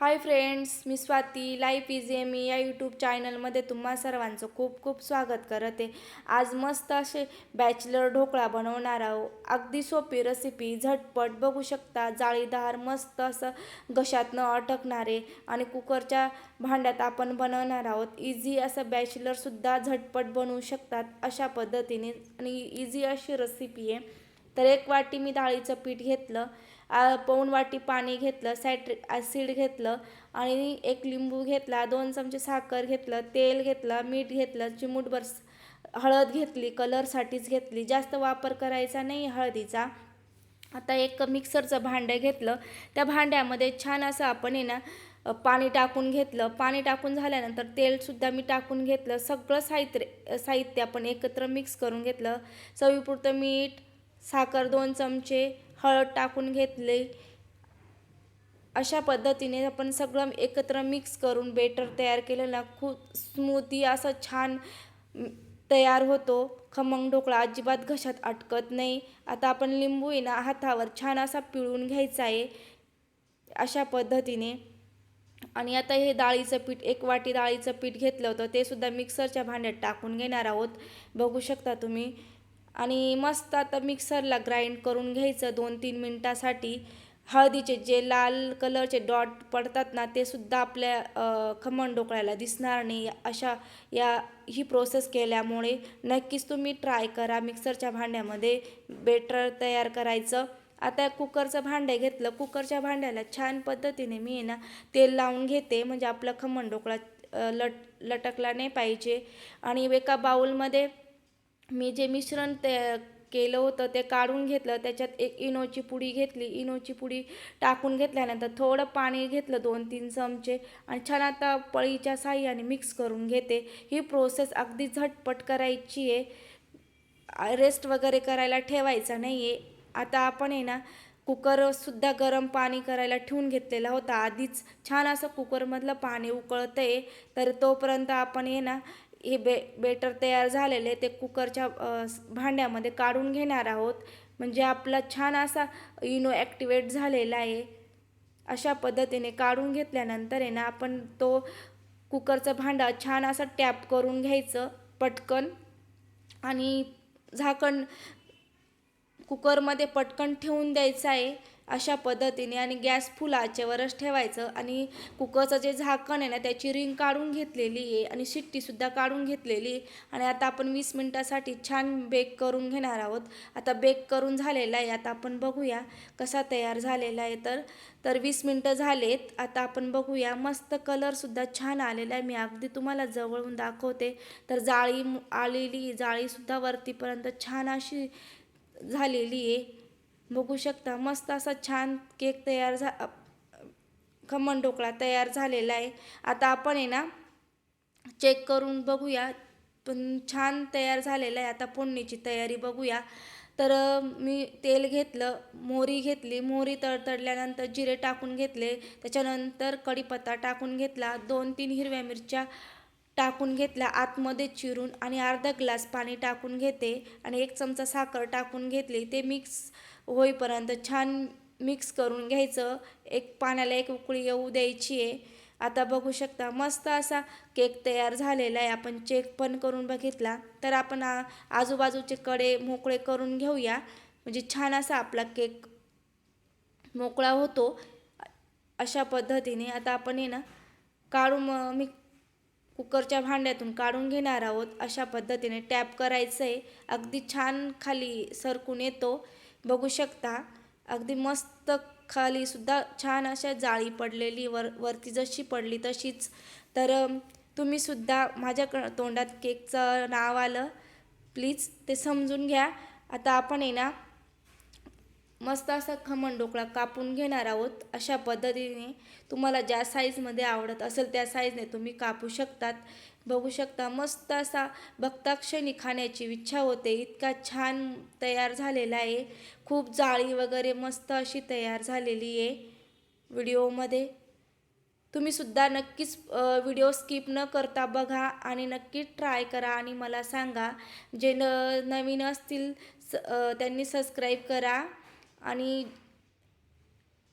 हाय friends मी Swati. Life is मी या यूट्यूब चॅनलमध्ये तुम्हा सर्वांचं खूप खूप स्वागत करते. आज मस्त असे बॅचलर ढोकळा बनवणार आहोत अगदी सोपी रेसिपी झटपट बघू शकता. जाळीदार मस्त असं घशात न अटकणारे आणि कुकरच्या भांड्यात आपण बनवणार आहोत. इझी असं बॅचलरसुद्धा झटपट बनवू शकतात अशा पद्धतीने आणि इझी अशी रेसिपी आहे. तर एक वाटी मी डाळीचं पीठ घेतलं. पाऊण वाटी पाणी घेतलं सायट्रिक ॲसिड घेतलं आणि एक लिंबू घेतला दोन चमचे साखर घेतलं तेल घेतलं मीठ घेतलं चिमूटभर हळद घेतली कलरसाठीच घेतली. जास्त वापर करायचा नाही हळदीचा. आता एक मिक्सरचं भांडं घेतलं. त्या भांड्यामध्ये छान असं आपण आहे ना पाणी टाकून घेतलं. पाणी टाकून झाल्यानंतर तेलसुद्धा मी टाकून घेतलं. सगळं साहित्य साहित्य आपण एकत्र मिक्स करून घेतलं. चवीपुरतं मीठ साखर दोन चमचे हळद टाकून घेतले. अशा पद्धतीने आपण सगळं एकत्र मिक्स करून बेटर तयार केलं ना खूप स्मूथी असं छान तयार होतो. खमंग ढोकळा अजिबात घशात अटकत नाही. आता आपण लिंबू आहे ना हातावर छान असा पिळून घ्यायचा आहे. अशा पद्धतीने. आणि आता हे डाळीचं पीठ एक वाटी डाळीचं पीठ घेतलं होतं ते सुद्धा मिक्सरच्या भांड्यात टाकून घेणार आहोत. बघू शकता तुम्ही. आणि मस्त आता मिक्सरला ग्राइंड करून घ्यायचं दोन तीन मिनटासाठी. हळदीचे जे लाल कलरचे डॉट पडतात ना ते सुद्धा आपल्या खमण ढोकळ्याला दिसणार नाही. अशा या ही प्रोसेस केल्यामुळे नक्कीच तुम्ही ट्राय करा. मिक्सरच्या भांड्यामध्ये बेटर तयार करायचं. आता कुकरचं भांडं घेतलं. कुकरच्या भांड्याला छान पद्धतीने मी ना तेल लावून घेते. म्हणजे आपलं खमण ढोकळा लट लटकला नाही पाहिजे. आणि एका बाऊलमध्ये मी जे मिश्रण ते केलं होतं ते काढून घेतलं त्याच्यात एक इनोची पुडी घेतली इनोची पुडी टाकून घेतल्यानंतर थोडं पाणी घेतलं दोन तीन चमचे आणि छान आता पळीच्या साह्याने मिक्स करून घेते. ही प्रोसेस अगदी झटपट करायची आहे. रेस्ट वगैरे करायला ठेवायचा नाही आहे आता आपण आहे ना कुकरसुद्धा गरम पाणी करायला ठेवून घेतलेला होता. आधीच छान असं कुकरमधलं पाणी उकळतं आहे तर तोपर्यंत आपण आहे ना हे बे बेटर तयार झालेले ते कुकरच्या भांड्यामध्ये काढून घेणार आहोत. म्हणजे आपला छान असा इनो ॲक्टिवेट झालेला आहे. अशा पद्धतीने काढून घेतल्यानंतर आहे ना आपण तो कुकरचं भांडं छान असं टॅप करून घ्यायचं पटकन. आणि झाकण कुकरमध्ये पटकन ठेवून द्यायचं आहे. अशा पद्धतीने आणि गॅस फुल आचेवरच ठेवायचं आणि कुकरचं जे झाकण आहे ना त्याची रिंग काढून घेतलेली आहे आणि शिट्टीसुद्धा काढून घेतलेली आहे. आणि आता आपण वीस मिनटासाठी छान बेक करून घेणार आहोत. आता बेक करून झालेला आहे आता आपण बघूया कसा तयार झालेला आहे तर. तर वीस मिनटं झालेत आता आपण बघूया. मस्त कलरसुद्धा छान आलेला आहे. मी अगदी तुम्हाला जवळून दाखवते. तर जाळी आलेली जाळीसुद्धा वरतीपर्यंत छान अशी झालेली आहे. बघू शकता. मस्त असा छान केक तयार झा खमण ढोकळा तयार झालेला आहे. आता आपण आहे ना चेक करून बघूया. पण छान तयार झालेला आहे. आता फोडणीची तयारी बघूया. तर मी तेल घेतलं मोहरी घेतली. मोहरी तडतडल्यानंतर जिरे टाकून घेतले. त्याच्यानंतर कढीपत्ता टाकून घेतला. दोन तीन हिरव्या मिरच्या टाकून घेतल्या. आतमध्ये चिरून आणि अर्धा ग्लास पाणी टाकून घेते. आणि एक चमचा साखर टाकून घेतली. ते मिक्स होईपर्यंत छान मिक्स करून घ्यायचं. एक पाण्याला एक उकळी येऊ द्यायची आहे. आता बघू शकता मस्त असा केक तयार झालेला आहे. आपण चेक पण करून बघितला. तर आपण आजूबाजूचे कडे मोकळे करून घेऊया. म्हणजे छान असा आपला केक मोकळा होतो. अशा पद्धतीने आता आपण हे ना काढून म- मी कुकरच्या भांड्यातून काढून घेणार आहोत. अशा पद्धतीने टॅप करायचं आहे अगदी छान खाली सरकून येतो. बघू शकता. अगदी मस्त खाली सुद्धा छान अशा जाळी पडलेली वर वरती जशी पडली तशीच. तर तुम्ही सुद्धा माझ्या क तोंडात केकचं नाव आलं प्लीज ते समजून घ्या. आता आपण आहे ना मस्त असा खमण ढोकळा कापून घेणार आहोत अशा पद्धतीने. तुम्हाला ज्या साईजमध्ये आवडत असेल त्या साईजने तुम्ही कापू शकतात. बघू शकता. मस्त असा बघता खाण्याची इच्छा होते. इतका छान तयार झालेला आहे. खूप जाळी वगैरे मस्त अशी तयार झालेली आहे व्हिडिओमध्ये. तुम्ही सुद्धा नक्कीच व्हिडिओ स्किप न करता बघा आणि नक्की ट्राय करा आणि मला सांगा. जे न नवीन असतील स त्यांनी सबस्क्राईब करा आणि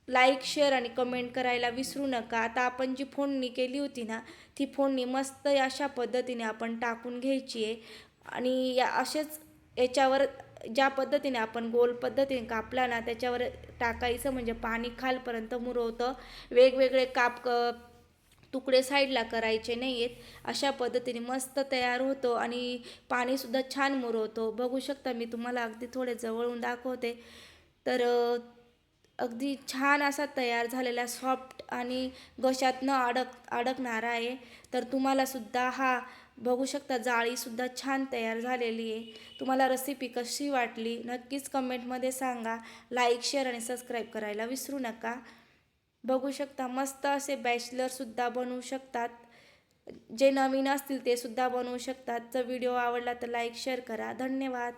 लाईक शेअर आणि कमेंट करायला विसरू नका. आता आपण जी फोडणी केली होती ना ती फोडणी मस्त अशा पद्धतीने आपण टाकून घ्यायची आहे. आणि या असेच याच्यावर ज्या पद्धतीने आपण गोल पद्धतीने कापला ना त्याच्यावर टाकायचं म्हणजे पाणी खालपर्यंत मुरवतं. वेगवेगळे काप क तुकडे साईडला करायचे नाही आहेत अशा पद्धतीने मस्त तयार होतो आणि पाणीसुद्धा छान मुरवतो. बघू शकता मी तुम्हाला अगदी थोडे जवळून दाखवते. तर अगदी छान असा तयार झालेला सॉफ्ट आणि घशात न अडक अडकणारा आहे. तर तुम्हालासुद्धा हा बघू शकता जाळीसुद्धा छान तयार झालेली आहे. तुम्हाला रेसिपी कशी वाटली नक्कीच कमेंटमध्ये सांगा. लाईक शेअर आणि सबस्क्राईब करायला विसरू नका. बघू शकता मस्त असे बॅचलरसुद्धा बनवू शकतात. जे नवीन असतील ते सुद्धा बनवू शकतात. जर व्हिडिओ आवडला तर लाईक शेअर करा. धन्यवाद.